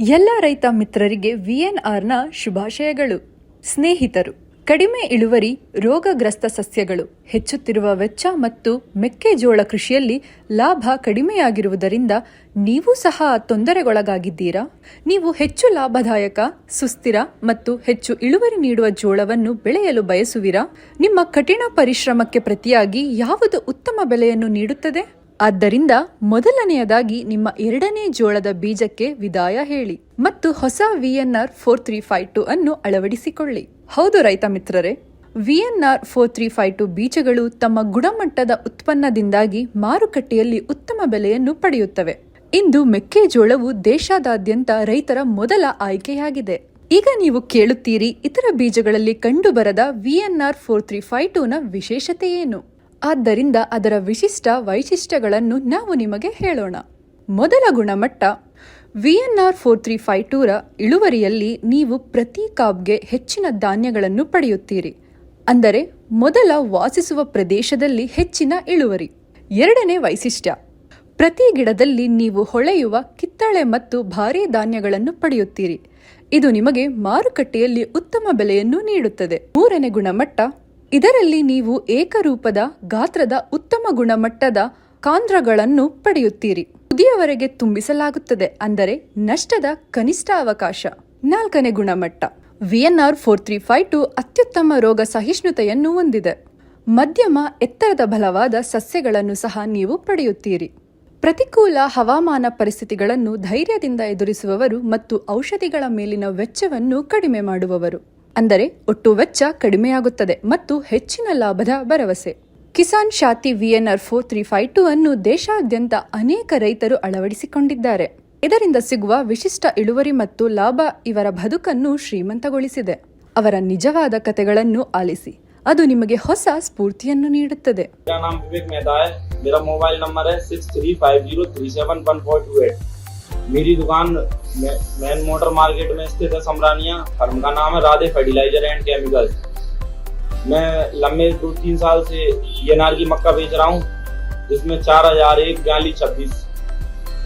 ಎಲ್ಲ ರೈತ ಮಿತ್ರರಿಗೆ ವಿಎನ್ಆರ್ನ ಶುಭಾಶಯಗಳು. ಸ್ನೇಹಿತರು, ಕಡಿಮೆ ಇಳುವರಿ, ರೋಗಗ್ರಸ್ತ ಸಸ್ಯಗಳು, ಹೆಚ್ಚುತ್ತಿರುವ ವೆಚ್ಚ ಮತ್ತು ಮೆಕ್ಕೆಜೋಳ ಕೃಷಿಯಲ್ಲಿ ಲಾಭ ಕಡಿಮೆಯಾಗಿರುವುದರಿಂದ ನೀವು ಸಹ ತೊಂದರೆಗೊಳಗಾಗಿದ್ದೀರಾ? ನೀವು ಹೆಚ್ಚು ಲಾಭದಾಯಕ, ಸುಸ್ಥಿರ ಮತ್ತು ಹೆಚ್ಚು ಇಳುವರಿ ನೀಡುವ ಜೋಳವನ್ನು ಬೆಳೆಯಲು ಬಯಸುವಿರಾ? ನಿಮ್ಮ ಕಠಿಣ ಪರಿಶ್ರಮಕ್ಕೆ ಪ್ರತಿಯಾಗಿ ಯಾವುದು ಉತ್ತಮ ಬೆಲೆಯನ್ನು ನೀಡುತ್ತದೆ? ಆದ್ದರಿಂದ ಮೊದಲನೆಯದಾಗಿ ನಿಮ್ಮ ಎರಡನೇ ಜೋಳದ ಬೀಜಕ್ಕೆ ವಿದಾಯ ಹೇಳಿ ಮತ್ತು ಹೊಸ VNR four three five two ಅನ್ನು ಅಳವಡಿಸಿಕೊಳ್ಳಿ. ಹೌದು ರೈತ ಮಿತ್ರರೇ VNR four three five two ಬೀಜಗಳು ತಮ್ಮ ಗುಣಮಟ್ಟದ ಉತ್ಪನ್ನದಿಂದಾಗಿ ಮಾರುಕಟ್ಟೆಯಲ್ಲಿ ಉತ್ತಮ ಬೆಲೆಯನ್ನು ಪಡೆಯುತ್ತವೆ. ಇಂದು ಮೆಕ್ಕೆಜೋಳವು ದೇಶಾದಾದ್ಯಂತ ರೈತರ ಮೊದಲ ಆಯ್ಕೆಯಾಗಿದೆ. ಈಗ ನೀವು ಕೇಳುತ್ತೀರಿ ಇತರ ಬೀಜಗಳಲ್ಲಿ ಕಂಡುಬರದ ವಿಎನ್ಆರ್ ಫೋರ್ ತ್ರೀ ಫೈವ್ ಟೂನ ವಿಶೇಷತೆ ಏನು? ಆದ್ದರಿಂದ ಅದರ ವಿಶಿಷ್ಟ ವೈಶಿಷ್ಟ್ಯಗಳನ್ನು ನಾವು ನಿಮಗೆ ಹೇಳೋಣ. ಮೊದಲ ಗುಣಮಟ್ಟ V N R four three five ಟೂರ ಇಳುವರಿಯಲ್ಲಿ ನೀವು ಪ್ರತಿ ಕಾಬ್ಗೆ ಹೆಚ್ಚಿನ ಧಾನ್ಯಗಳನ್ನು ಪಡೆಯುತ್ತೀರಿ. ಅಂದರೆ ಮೊದಲ ವಾಸಿಸುವ ಪ್ರದೇಶದಲ್ಲಿ ಹೆಚ್ಚಿನ ಇಳುವರಿ. ಎರಡನೇ ವೈಶಿಷ್ಟ್ಯ, ಪ್ರತಿ ಗಿಡದಲ್ಲಿ ನೀವು ಹೊಳೆಯುವ ಕಿತ್ತಳೆ ಮತ್ತು ಭಾರೀ ಧಾನ್ಯಗಳನ್ನು ಪಡೆಯುತ್ತೀರಿ. ಇದು ನಿಮಗೆ ಮಾರುಕಟ್ಟೆಯಲ್ಲಿ ಉತ್ತಮ ಬೆಲೆಯನ್ನು ನೀಡುತ್ತದೆ. ಮೂರನೇ ಗುಣಮಟ್ಟ ಇದರಲ್ಲಿ ನೀವು ಏಕರೂಪದ ಗಾತ್ರದ ಉತ್ತಮ ಗುಣಮಟ್ಟದ ಕಾಂದ್ರಗಳನ್ನು ಪಡೆಯುತ್ತೀರಿ. ತುದಿಯವರೆಗೆ ತುಂಬಿಸಲಾಗುತ್ತದೆ, ಅಂದರೆ ನಷ್ಟದ ಕನಿಷ್ಠ ಅವಕಾಶ. ನಾಲ್ಕನೇ ಗುಣಮಟ್ಟ. VNR four three five two ಅತ್ಯುತ್ತಮ ರೋಗ ಸಹಿಷ್ಣುತೆಯನ್ನು ಹೊಂದಿದೆ. ಮಧ್ಯಮ ಎತ್ತರದ ಬಲವಾದ ಸಸ್ಯಗಳನ್ನು ಸಹ ನೀವು ಪಡೆಯುತ್ತೀರಿ. ಪ್ರತಿಕೂಲ ಹವಾಮಾನ ಪರಿಸ್ಥಿತಿಗಳನ್ನು ಧೈರ್ಯದಿಂದ ಎದುರಿಸುವವರು ಮತ್ತು ಔಷಧಿಗಳ ಮೇಲಿನ ವೆಚ್ಚವನ್ನು ಕಡಿಮೆ ಮಾಡುವವರು. ಅಂದರೆ ಒಟ್ಟು ವೆಚ್ಚ ಕಡಿಮೆಯಾಗುತ್ತದೆ ಮತ್ತು ಹೆಚ್ಚಿನ ಲಾಭದ ಭರವಸೆ Kisan ಶಾತಿ V N R four three five two ಅನ್ನು ದೇಶಾದ್ಯಂತ ಅನೇಕ ರೈತರು ಅಳವಡಿಸಿಕೊಂಡಿದ್ದಾರೆ ಇದರಿಂದ ಸಿಗುವ ವಿಶಿಷ್ಟ ಇಳುವರಿ ಮತ್ತು ಲಾಭ ಇವರ ಬದುಕನ್ನು ಶ್ರೀಮಂತಗೊಳಿಸಿದೆ ಅವರ ನಿಜವಾದ ಕತೆಗಳನ್ನು ಆಲಿಸಿ ಅದು ನಿಮಗೆ ಹೊಸ ಸ್ಫೂರ್ತಿಯನ್ನು ನೀಡುತ್ತದೆ मेरा नाम विवेक मेहता है मेरा मोबाइल नंबर है six three five zero three seven one four two eight मेरी दुकान मेन मोटर मार्केट में स्थित है समरानिया फर्म का नाम है राधे फर्टिलाइज़र एंड केमिकल्स। मैं लंबे दो तीन साल से एनआर की मक्का बेच रहा हूँ, जिसमें चार हज़ार एक, बयालीस, छब्बीस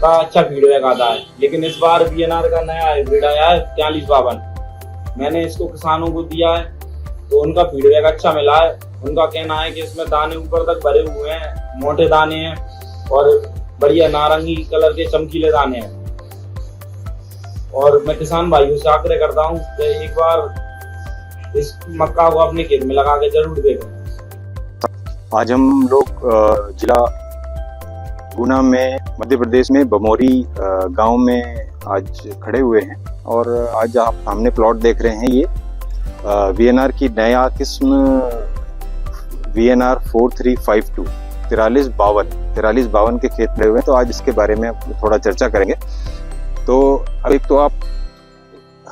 का अच्छा फीडबैक आता है। लेकिन इस बार बी का नया हाइब्रिड आया है तैतालीस बावन। मैंने इसको किसानों को दिया है तो उनका फीडबैक अच्छा मिला है। उनका कहना है कि इसमें दाने ऊपर तक भरे हुए हैं, मोटे दाने हैं, और बढ़िया नारंगी कलर के चमकीले दाने हैं। और मैं किसान भाइयों से आग्रह करता हूँ एक बार इस मक्का को अपने खेत में लगा के ज़रूर देखें। आज हम लोग जिला गुना में, मध्य प्रदेश में, बमोरी गाँव में आज खड़े हुए हैं और आज आप सामने प्लॉट देख रहे हैं ये वी एन आर की नया किस्म V N R four three five two तिरालीस बावन तिरालीस बावन के खेत खड़े हुए हैं। तो आज इसके बारे में थोड़ा चर्चा करेंगे। तो एक तो आप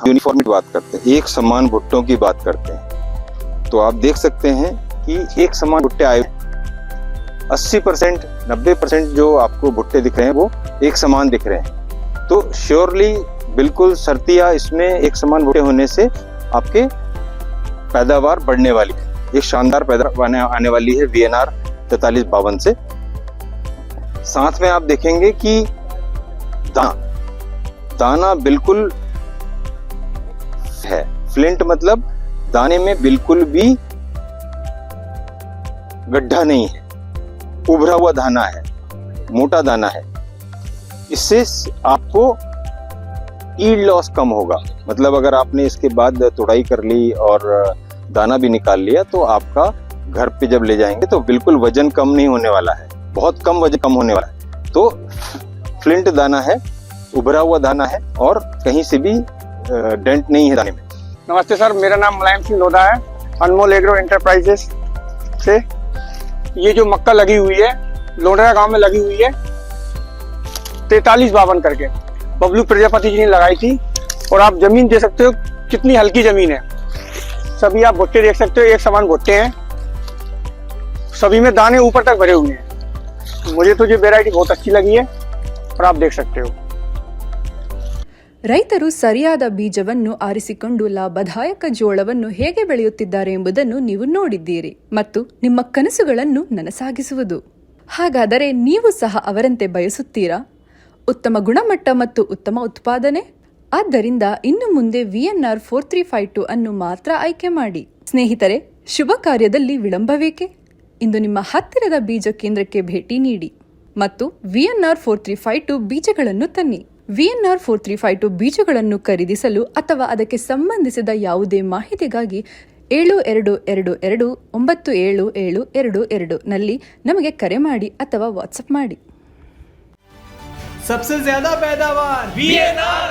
यूनिफॉर्म की बात करते हैं, एक समान भुट्टों की बात करते हैं। तो आप देख सकते हैं कि एक समान भुट्टे आए अस्सी परसेंट, नब्बे परसेंट जो आपको भुट्टे दिख रहे हैं, वो एक समान दिख रहे हैं। तो श्योरली बिल्कुल सर्तिया इसमें एक समान भुट्टे होने से आपके पैदावार बढ़ने वाली है। एक शानदार पैदावार आने- वाली है वी एन आर तैतालीस बावन से। साथ में आप देखेंगे कि दाना बिल्कुल है। फ्लिंट मतलब दाने में बिल्कुल भी गड्ढा नहीं है। उभरा हुआ दाना है, मोटा दाना है। इससे आपको ईड लॉस कम होगा। मतलब अगर आपने इसके बाद तुड़ाई कर ली और दाना भी निकाल लिया तो आपका घर पे जब ले जाएँगे तो बिल्कुल वज़न कम नहीं होने वाला है। बहुत कम वज़न कम होने वाला है। तो फ्लिंट दाना है उभरा हुआ दाना है और कहीं से भी डेंट नहीं है दाने में। नमस्ते सर, मेरा नाम मुलायम सिंह लोधा है, अनमोल एग्रो एंटरप्राइजेस से। ये जो मक्का लगी हुई है लोडरा गाँव में लगी हुई है, तैतालीस बावन करके। बबलू प्रजापति जी ने लगाई थी और आप ज़मीन दे सकते हो, कितनी हल्की ज़मीन है। सभी आप भुट्टे देख सकते हो, एक समान भुट्टे हैं। सभी में दाने ऊपर तक भरे हुए हैं। मुझे तो ये वेराइटी बहुत अच्छी लगी है और आप देख सकते हो। ರೈತರು ಸರಿಯಾದ ಬೀಜವನ್ನು ಆರಿಸಿಕೊಂಡು ಲಾಭದಾಯಕ ಜೋಳವನ್ನು ಹೇಗೆ ಬೆಳೆಯುತ್ತಿದ್ದಾರೆ ಎಂಬುದನ್ನು ನೀವು ನೋಡಿದ್ದೀರಿ ಮತ್ತು ನಿಮ್ಮ ಕನಸುಗಳನ್ನು ನನಸಾಗಿಸುವುದು. ಹಾಗಾದರೆ ನೀವು ಸಹ ಅವರಂತೆ ಬಯಸುತ್ತೀರಾ? ಉತ್ತಮ ಗುಣಮಟ್ಟ ಮತ್ತು ಉತ್ತಮ ಉತ್ಪಾದನೆ? ಆದ್ದರಿಂದ ಇನ್ನು ಮುಂದೆ VNR four three five two ಅನ್ನು ಮಾತ್ರ ಆಯ್ಕೆ ಮಾಡಿ. ಸ್ನೇಹಿತರೆ, ಶುಭ ಕಾರ್ಯದಲ್ಲಿ ವಿಳಂಬವೇಕೆ? ಇಂದು ನಿಮ್ಮ ಹತ್ತಿರದ ಬೀಜ ಕೇಂದ್ರಕ್ಕೆ ಭೇಟಿ ನೀಡಿ. ಮತ್ತು VNR four three five two ಬೀಜಗಳನ್ನು ತನ್ನಿ. V N R four three five two ಬೀಜಗಳನ್ನು ಖರೀದಿಸಲು ಅಥವಾ ಅದಕ್ಕೆ ಸಂಬಂಧಿಸಿದ ಯಾವುದೇ ಮಾಹಿತಿಗಾಗಿ ಏಳು ಎರಡು ಎರಡು ಎರಡು ಒಂಬತ್ತು ಏಳು ಏಳು ಎರಡು ಎರಡು ನಲ್ಲಿ ನಮಗೆ ಕರೆ ಮಾಡಿ ಅಥವಾ ವಾಟ್ಸಪ್ ಮಾಡಿ सबसे ज्यादा पैदावार वीएनआर